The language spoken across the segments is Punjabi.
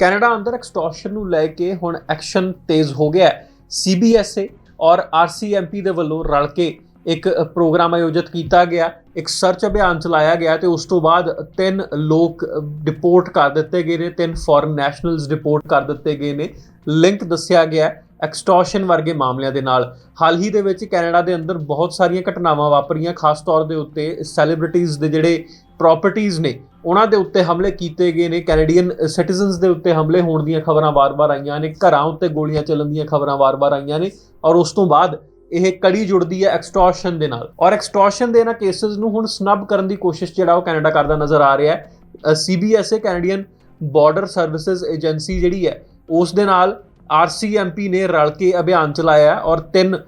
ਕੈਨੇਡਾ ਅੰਦਰ ਐਕਸਟੋਰਸ਼ਨ ਨੂੰ ਲੈ ਕੇ ਹੁਣ ਐਕਸ਼ਨ ਤੇਜ਼ ਹੋ ਗਿਆ ਹੈ। ਸੀਬੀਐਸਏ ਔਰ ਆਰਸੀਐਮਪੀ ਦੇ ਵੱਲੋਂ ਰਲ ਕੇ ਇੱਕ ਪ੍ਰੋਗਰਾਮ ਆਯੋਜਿਤ ਕੀਤਾ ਗਿਆ। ਇੱਕ ਸਰਚ ਅਭਿਆਨ ਚਲਾਇਆ ਗਿਆ ਤੇ ਉਸ ਤੋਂ ਬਾਅਦ ਤਿੰਨ ਲੋਕ ਡਿਪੋਰਟ ਕਰ ਦਿੱਤੇ ਗਏ ਨੇ, ਤਿੰਨ ਫੋਰਨ ਨੈਸ਼ਨਲਸ ਡਿਪੋਰਟ ਕਰ ਦਿੱਤੇ ਗਏ ਨੇ। ਲਿੰਕ ਦੱਸਿਆ ਗਿਆ ਐਕਸਟੋਰਸ਼ਨ ਵਰਗੇ ਮਾਮਲਿਆਂ ਦੇ ਨਾਲ। ਹਾਲ ਹੀ ਦੇ ਵਿੱਚ ਕੈਨੇਡਾ ਦੇ ਅੰਦਰ ਬਹੁਤ ਸਾਰੀਆਂ ਘਟਨਾਵਾਂ ਵਾਪਰੀਆਂ, ਖਾਸ ਤੌਰ ਦੇ ਉੱਤੇ ਸੈਲੀਬ੍ਰਿਟੀਜ਼ ਦੇ ਜਿਹੜੇ ਪ੍ਰਾਪਰਟੀਆਂ ਨੇ ਉਹਨਾਂ ਦੇ ਉੱਤੇ ਹਮਲੇ ਕੀਤੇ ਗਏ ਨੇ ਕੈਨੇਡੀਅਨ ਸਿਟੀਜ਼ਨਸ ਦੇ ਉੱਤੇ ਹਮਲੇ ਹੋਣ ਦੀਆਂ ਖਬਰਾਂ ਵਾਰ-ਵਾਰ ਆਈਆਂ ਨੇ, ਘਰਾਂ ਉੱਤੇ ਗੋਲੀਆਂ ਚੱਲਣ ਦੀਆਂ ਖਬਰਾਂ ਵਾਰ-ਵਾਰ ਆਈਆਂ ਨੇ ਔਰ ਉਸ ਤੋਂ ਬਾਅਦ ਇਹ ਕੜੀ ਜੁੜਦੀ ਹੈ ਐਕਸਟੋਰਸ਼ਨ ਦੇ ਨਾਲ ਔਰ ਐਕਸਟੋਰਸ਼ਨ ਦੇ ਇਹਨਾਂ ਕੇਸਸ ਨੂੰ ਹੁਣ ਸਨਬ ਕਰਨ ਦੀ ਕੋਸ਼ਿਸ਼ ਜਿਹੜਾ ਉਹ ਕੈਨੇਡਾ ਕਰਦਾ ਨਜ਼ਰ ਆ ਰਿਹਾ ਹੈ। CBSA Canadian border services agency ਜਿਹੜੀ ਹੈ, ਉਸ ਦੇ ਨਾਲ ਆਰਸੀਐਮਪੀ ਨੇ ਰਲ ਕੇ ਅਭਿਆਨ ਚਲਾਇਆ ਔਰ ਤਿੰਨ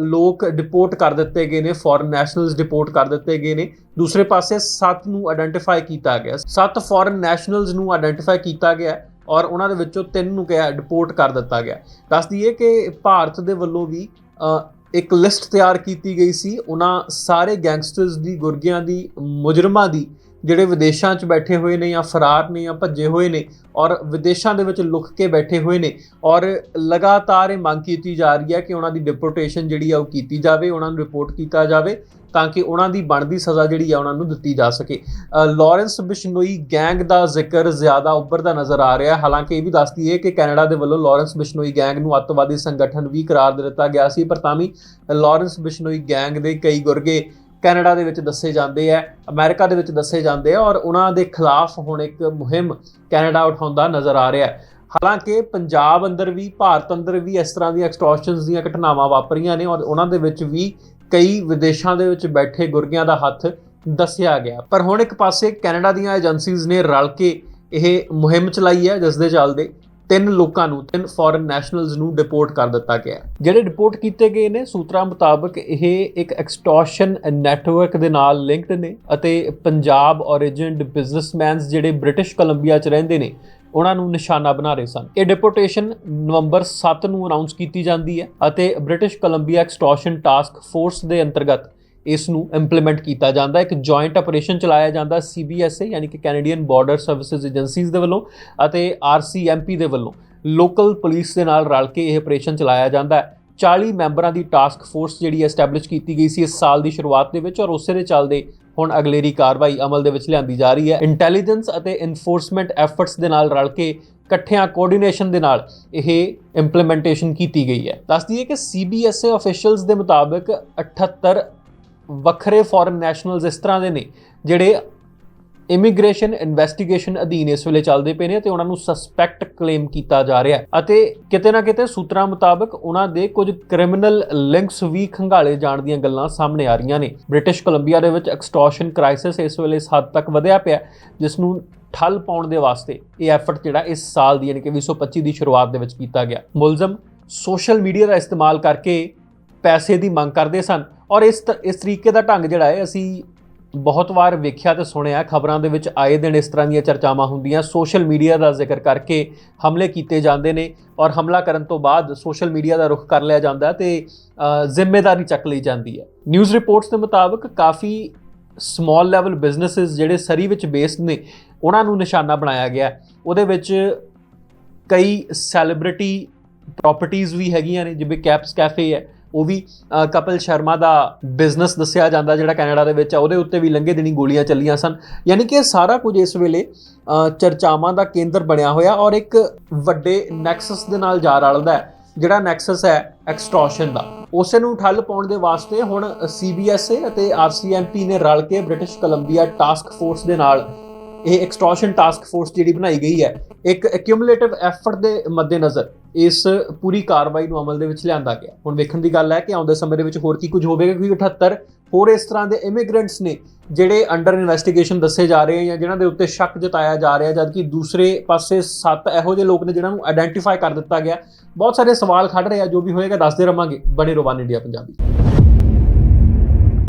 ਲੋਕ ਡਿਪੋਰਟ ਕਰ ਦਿੱਤੇ ਗਏ ਨੇ ਫੋਰਨ ਨੈਸ਼ਨਲਸ ਡਿਪੋਰਟ ਕਰ ਦਿੱਤੇ ਗਏ ਨੇ। ਦੂਸਰੇ ਪਾਸੇ 7 ਨੂੰ ਆਇਡੈਂਟੀਫਾਈ ਕੀਤਾ ਗਿਆ। 7 ਫੋਰਨ ਨੈਸ਼ਨਲਸ ਨੂੰ ਆਇਡੈਂਟੀਫਾਈ ਕੀਤਾ ਗਿਆ ਔਰ ਉਹਨਾਂ ਦੇ ਵਿੱਚੋਂ ਤਿੰਨ ਨੂੰ ਕਿਹਾ ਡਿਪੋਰਟ ਕਰ ਦਿੱਤਾ ਗਿਆ। ਦੱਸ ਦਈਏ ਕਿ ਭਾਰਤ ਦੇ ਵੱਲੋਂ ਵੀ ਇੱਕ ਲਿਸਟ ਤਿਆਰ ਕੀਤੀ ਗਈ ਸੀ। ਉਹਨਾਂ ਸਾਰੇ ਗੈਂਗਸਟਰਸ ਦੀ, ਗੁਰਗਿਆਂ ਦੀ, ਮੁਜਰਮਾਂ ਦੀ ਜਿਹੜੇ ਵਿਦੇਸ਼ਾਂ 'ਚ ਬੈਠੇ ਹੋਏ ਨੇ ਜਾਂ ਫਰਾਰ ਨੇ ਜਾਂ ਭੱਜੇ ਹੋਏ ਨੇ ਔਰ ਵਿਦੇਸ਼ਾਂ ਦੇ ਵਿੱਚ ਲੁਕ ਕੇ ਬੈਠੇ ਹੋਏ ਨੇ ਔਰ ਲਗਾਤਾਰ ਇਹ ਮੰਗ ਕੀਤੀ ਜਾ ਰਹੀ ਹੈ ਕਿ ਉਹਨਾਂ ਦੀ ਡਿਪੋਰਟੇਸ਼ਨ ਜਿਹੜੀ ਆ ਉਹ ਕੀਤੀ ਜਾਵੇ ਉਹਨਾਂ ਨੂੰ ਰਿਪੋਰਟ ਕੀਤਾ ਜਾਵੇ ਤਾਂ ਕਿ ਉਹਨਾਂ ਦੀ ਬਣਦੀ ਸਜ਼ਾ ਜਿਹੜੀ ਆ ਉਹਨਾਂ ਨੂੰ ਦਿੱਤੀ ਜਾ ਸਕੇ ਅ, ਲਾਰੈਂਸ ਬਿਸ਼ਨੋਈ ਗੈਂਗ ਦਾ ਜ਼ਿਕਰ ਜ਼ਿਆਦਾ ਉੱਭਰਦਾ ਨਜ਼ਰ ਆ ਰਿਹਾ ਹੈ। ਹਾਲਾਂਕਿ ਇਹ ਵੀ ਦੱਸਦੀ ਹੈ ਕਿ ਕੈਨੇਡਾ ਦੇ ਵੱਲੋਂ ਲਾਰੈਂਸ ਬਿਸ਼ਨੋਈ ਗੈਂਗ ਨੂੰ ਅੱਤਵਾਦੀ ਸੰਗਠਨ ਵੀ ਕਰਾਰ ਦਿੱਤਾ ਗਿਆ ਸੀ ਪਰ ਤਾਂ ਵੀ ਲਾਰੈਂਸ ਬਿਸ਼ਨੋਈ ਗੈਂਗ ਦੇ ਕਈ ਗੁਰਗੇ ਕੈਨੇਡਾ ਦੇ ਵਿੱਚ ਦੱਸੇ ਜਾਂਦੇ ਆ, ਅਮਰੀਕਾ ਦੇ ਵਿੱਚ ਦੱਸੇ ਜਾਂਦੇ ਆ ਔਰ ਉਹਨਾਂ ਦੇ ਖਿਲਾਫ ਹੁਣ ਇੱਕ ਮੁਹਿੰਮ ਕੈਨੇਡਾ ਉਠਾਉਂਦਾ ਨਜ਼ਰ ਆ ਰਿਹਾ ਹੈ। ਹਾਲਾਂਕਿ ਪੰਜਾਬ ਅੰਦਰ ਵੀ, ਭਾਰਤ ਅੰਦਰ ਵੀ ਇਸ ਤਰ੍ਹਾਂ ਦੀਆਂ ਐਕਸਟੋਰਸ਼ਨਸ ਦੀਆਂ ਘਟਨਾਵਾਂ ਵਾਪਰੀਆਂ ਨੇ ਔਰ ਉਹਨਾਂ ਦੇ ਵਿੱਚ ਵੀ ਕਈ ਵਿਦੇਸ਼ਾਂ ਦੇ ਵਿੱਚ ਬੈਠੇ ਗੁਰਗਿਆਂ ਦਾ ਹੱਥ ਦੱਸਿਆ ਗਿਆ। ਪਰ ਹੁਣ ਇੱਕ ਪਾਸੇ ਕੈਨੇਡਾ ਦੀਆਂ ਏਜੰਸੀਜ਼ ਨੇ ਰਲ ਕੇ ਇਹ ਮੁਹਿੰਮ ਚਲਾਈ ਹੈ, ਜਿਸ ਦੇ ਚੱਲਦੇ ਤਿੰਨ ਲੋਕਾਂ ਨੂੰ, ਤਿੰਨ ਫੋਰਨ ਨੈਸ਼ਨਲਸ ਨੂੰ ਡਿਪੋਰਟ ਕਰ ਦਿੱਤਾ ਗਿਆ ਜਿਹੜੇ ਡਿਪੋਰਟ ਕੀਤੇ ਗਏ ਨੇ, ਸੂਤਰਾਂ ਮੁਤਾਬਕ ਇਹ ਇੱਕ ਐਕਸਟੋਰਸ਼ਨ ਨੈਟਵਰਕ ਦੇ ਨਾਲ ਲਿੰਕਡ ਨੇ ਅਤੇ ਪੰਜਾਬ originated ਬਿਜ਼ਨਸਮੈਨਸ ਜਿਹੜੇ ਬ੍ਰਿਟਿਸ਼ ਕੋਲੰਬੀਆ 'ਚ ਰਹਿੰਦੇ ਨੇ, ਉਹਨਾਂ ਨੂੰ ਨਿਸ਼ਾਨਾ ਬਣਾ ਰਹੇ ਸਨ। ਇਹ ਡਿਪੋਰਟੇਸ਼ਨ ਨਵੰਬਰ 7 ਨੂੰ ਅਨਾਉਂਸ ਕੀਤੀ ਜਾਂਦੀ ਹੈ ਅਤੇ British Columbia extortion task force ਦੇ ਅੰਤਰਗਤ ਇਸ ਨੂੰ ਇੰਪਲੀਮੈਂਟ ਕੀਤਾ ਜਾਂਦਾ ਇੱਕ ਜੁਆਇੰਟ ਆਪਰੇਸ਼ਨ ਚਲਾਇਆ ਜਾਂਦਾ ਸੀਬੀਐਸਏ ਯਾਨੀ ਕਿ ਕੈਨੇਡੀਅਨ ਬਾਰਡਰ ਸਰਵਿਸਿਜ਼ ਏਜੰਸੀਜ਼ ਦੇ ਵੱਲੋਂ ਅਤੇ ਆਰਸੀਐਮਪੀ ਦੇ ਵੱਲੋਂ। ਲੋਕਲ ਪੁਲਿਸ ਦੇ ਨਾਲ ਰਲ ਕੇ ਇਹ ਆਪਰੇਸ਼ਨ ਚਲਾਇਆ ਜਾਂਦਾ ਹੈ। 40 ਮੈਂਬਰਾਂ ਦੀ ਟਾਸਕ ਫੋਰਸ ਜਿਹੜੀ ਐਸਟੈਬਲਿਸ਼ ਕੀਤੀ ਗਈ ਸੀ ਇਸ ਸਾਲ ਦੀ ਸ਼ੁਰੂਆਤ ਦੇ ਵਿੱਚ ਔਰ ਉਸੇ ਦੇ ਚੱਲਦੇ ਹੁਣ ਅਗਲੇਰੀ ਕਾਰਵਾਈ ਅਮਲ ਦੇ ਵਿੱਚ ਲਿਆਂਦੀ ਜਾ ਰਹੀ ਹੈ। ਇੰਟੈਲੀਜੈਂਸ ਅਤੇ ਇਨਫੋਰਸਮੈਂਟ ਐਫਰਟਸ ਦੇ ਨਾਲ ਰਲ ਕੇ ਇਕੱਠਿਆਂ ਕੋਆਰਡੀਨੇਸ਼ਨ ਦੇ ਨਾਲ ਇਹ ਇੰਪਲੀਮੈਂਟੇਸ਼ਨ ਕੀਤੀ ਗਈ ਹੈ। ਦੱਸਦੀ ਹੈ ਕਿ ਸੀਬੀਐਸਏ ਅਫੀਸ਼ੀਅਲਸ ਦੇ ਮੁਤਾਬਕ 78 ਵੱਖਰੇ ਫੋਰਨ ਨੈਸ਼ਨਲਸ ਇਸ ਤਰ੍ਹਾਂ ਦੇ ਨੇ, ਜਿਹੜੇ ਇਮੀਗ੍ਰੇਸ਼ਨ ਇਨਵੈਸਟੀਗੇਸ਼ਨ ਅਧੀਨ ਇਸ ਵੇਲੇ ਚੱਲਦੇ ਪਏ ਨੇ ਤੇ ਉਹਨਾਂ ਨੂੰ ਸਸਪੈਕਟ ਕਲੇਮ ਕੀਤਾ ਜਾ ਰਿਹਾ ਹੈ। ਅਤੇ ਕਿਤੇ ਨਾ ਕਿਤੇ ਸੂਤਰਾਂ ਮੁਤਾਬਕ ਉਹਨਾਂ ਦੇ ਕੁਝ ਕ੍ਰਿਮੀਨਲ ਲਿੰਕਸ ਵੀ ਖੰਗਾਲੇ ਜਾਣ ਦੀਆਂ ਗੱਲਾਂ ਸਾਹਮਣੇ ਆ ਰਹੀਆਂ ਨੇ। ਬ੍ਰਿਟਿਸ਼ ਕੋਲੰਬੀਆ ਦੇ ਵਿੱਚ ਐਕਸਟੋਰਸ਼ਨ ਕ੍ਰਾਈਸਿਸ ਇਸ ਵੇਲੇ ਇਸ ਹੱਦ ਤੱਕ ਵਧਿਆ ਪਿਆ ਜਿਸ ਨੂੰ ਠੱਲ ਪਾਉਣ ਦੇ ਵਾਸਤੇ ਇਹ ਐਫਰਟ ਜਿਹੜਾ ਇਸ ਸਾਲ ਦੀ ਯਾਨੀ ਕਿ 2025 ਦੀ ਸ਼ੁਰੂਆਤ ਦੇ ਵਿੱਚ ਕੀਤਾ ਗਿਆ। ਮੁਲਜ਼ਮ ਸੋਸ਼ਲ ਮੀਡੀਆ ਦਾ ਇਸਤੇਮਾਲ ਕਰਕੇ ਪੈਸੇ ਦੀ ਮੰਗ ਕਰਦੇ ਸਨ। ਔਰ ਇਸ ਤ- ਇਸ ਤਰੀਕੇ ਦਾ ਢੰਗ ਜਿਹੜਾ ਹੈ ਅਸੀਂ ਬਹੁਤ ਵਾਰ ਵੇਖਿਆ ਤੇ ਸੁਣਿਆ ਖਬਰਾਂ ਦੇ ਵਿੱਚ ਆਏ ਦਿਨ ਇਸ ਤਰ੍ਹਾਂ ਦੀਆਂ ਚਰਚਾਵਾਂ ਹੁੰਦੀਆਂ। ਸੋਸ਼ਲ ਮੀਡੀਆ ਦਾ ਜ਼ਿਕਰ ਕਰਕੇ ਹਮਲੇ ਕੀਤੇ ਜਾਂਦੇ ਨੇ ਔਰ ਹਮਲਾ ਕਰਨ ਤੋਂ ਬਾਅਦ ਸੋਸ਼ਲ ਮੀਡੀਆ ਦਾ ਰੁਖ ਕਰ ਲਿਆ ਜਾਂਦਾ ਤੇ ਅ, ਜ਼ਿੰਮੇਵਾਰੀ ਚੱਕ ਲਈ ਜਾਂਦੀ ਹੈ। ਨਿਊਜ਼ ਰਿਪੋਰਟਸ ਦੇ ਮੁਤਾਬਕ ਕਾਫੀ ਸਮਾਲ ਲੈਵਲ ਬਿਜ਼ਨੈਸਸ ਜਿਹੜੇ ਸਰੀ ਵਿੱਚ ਬੇਸਡ ਨੇ ਉਹਨਾਂ ਨੂੰ ਨਿਸ਼ਾਨਾ ਬਣਾਇਆ ਗਿਆ ਉਹਦੇ ਵਿੱਚ ਕਈ ਸੈਲੀਬ੍ਰਿਟੀ ਪ੍ਰਾਪਰਟੀਆਂ ਵੀ ਹੈਗੀਆਂ ਨੇ ਜਿਵੇਂ ਕੈਪਸ ਕੈਫੇ ਹੈ ਉਹ ਵੀ ਕਪਿਲ ਸ਼ਰਮਾ ਦਾ ਬਿਜ਼ਨਸ ਦੱਸਿਆ ਜਾਂਦਾ ਜਿਹੜਾ ਕੈਨੇਡਾ ਦੇ ਵਿੱਚ ਆ, ਉਹਦੇ ਉੱਤੇ ਵੀ ਲੰਘੇ ਦਿਨੀ ਗੋਲੀਆਂ ਚੱਲੀਆਂ ਸਨ। ਯਾਨੀ ਕਿ ਇਹ ਸਾਰਾ ਕੁਝ ਇਸ ਵੇਲੇ ਚਰਚਾਵਾਂ ਦਾ ਕੇਂਦਰ ਬਣਿਆ ਹੋਇਆ ਔਰ ਇੱਕ ਵੱਡੇ ਨੈਕਸਸ ਦੇ ਨਾਲ ਜਾ ਰਲਦਾ ਹੈ, ਜਿਹੜਾ ਨੈਕਸਸ ਹੈ ਐਕਸਟੋਰਸ਼ਨ ਦਾ। ਉਸੇ ਨੂੰ ਠੱਲ ਪਾਉਣ ਦੇ ਵਾਸਤੇ ਹੁਣ ਸੀਬੀਐਸਏ ਅਤੇ ਆਰਸੀਐਮਪੀ ਨੇ ਰਲ ਕੇ ਬ੍ਰਿਟਿਸ਼ ਕੋਲੰਬੀਆ ਟਾਸਕ ਫੋਰਸ ਦੇ ਨਾਲ ਇਹ ਐਕਸਟੋਰਸ਼ਨ ਟਾਸਕ ਫੋਰਸ ਜਿਹੜੀ ਬਣਾਈ ਗਈ ਹੈ, ਇੱਕ ਐਕਿਊਮੂਲੇਟਿਵ ਐਫਰਟ ਦੇ ਮੱਦੇਨਜ਼ਰ ਇਸ ਪੂਰੀ ਕਾਰਵਾਈ ਨੂੰ ਅਮਲ ਦੇ ਵਿੱਚ ਲਿਆਂਦਾ ਗਿਆ। ਹੁਣ ਵੇਖਣ ਦੀ ਗੱਲ ਹੈ ਕਿ ਆਉਂਦੇ ਸਮੇਂ ਦੇ ਵਿੱਚ ਹੋਰ ਕੀ ਕੁਝ ਹੋਵੇਗਾ, ਕਿਉਂਕਿ 78 ਹੋਰ ਇਸ ਤਰ੍ਹਾਂ ਦੇ ਇਮੀਗ੍ਰੈਂਟਸ ਨੇ ਜਿਹੜੇ ਅੰਡਰ ਇਨਵੈਸਟੀਗੇਸ਼ਨ ਦੱਸੇ ਜਾ ਰਹੇ ਆ ਜਾਂ ਜਿਨ੍ਹਾਂ ਦੇ ਉੱਤੇ ਸ਼ੱਕ ਜਤਾਇਆ ਜਾ ਰਿਹਾ, ਜਦਕਿ ਦੂਸਰੇ ਪਾਸੇ 7 ਇਹੋ ਜਿਹੇ ਲੋਕ ਨੇ ਜਿਨ੍ਹਾਂ ਨੂੰ ਆਇਡੈਂਟੀਫਾਈ ਕਰ ਦਿੱਤਾ ਗਿਆ। ਬਹੁਤ ਸਾਰੇ ਸਵਾਲ ਖੜ ਰਹੇ ਆ, ਜੋ ਵੀ ਹੋਏਗਾ ਦੱਸਦੇ ਰਵਾਂਗੇ। ਬਣੇ ਰੋਬਾਨ ਇੰਡੀਆ ਪੰਜਾਬੀ।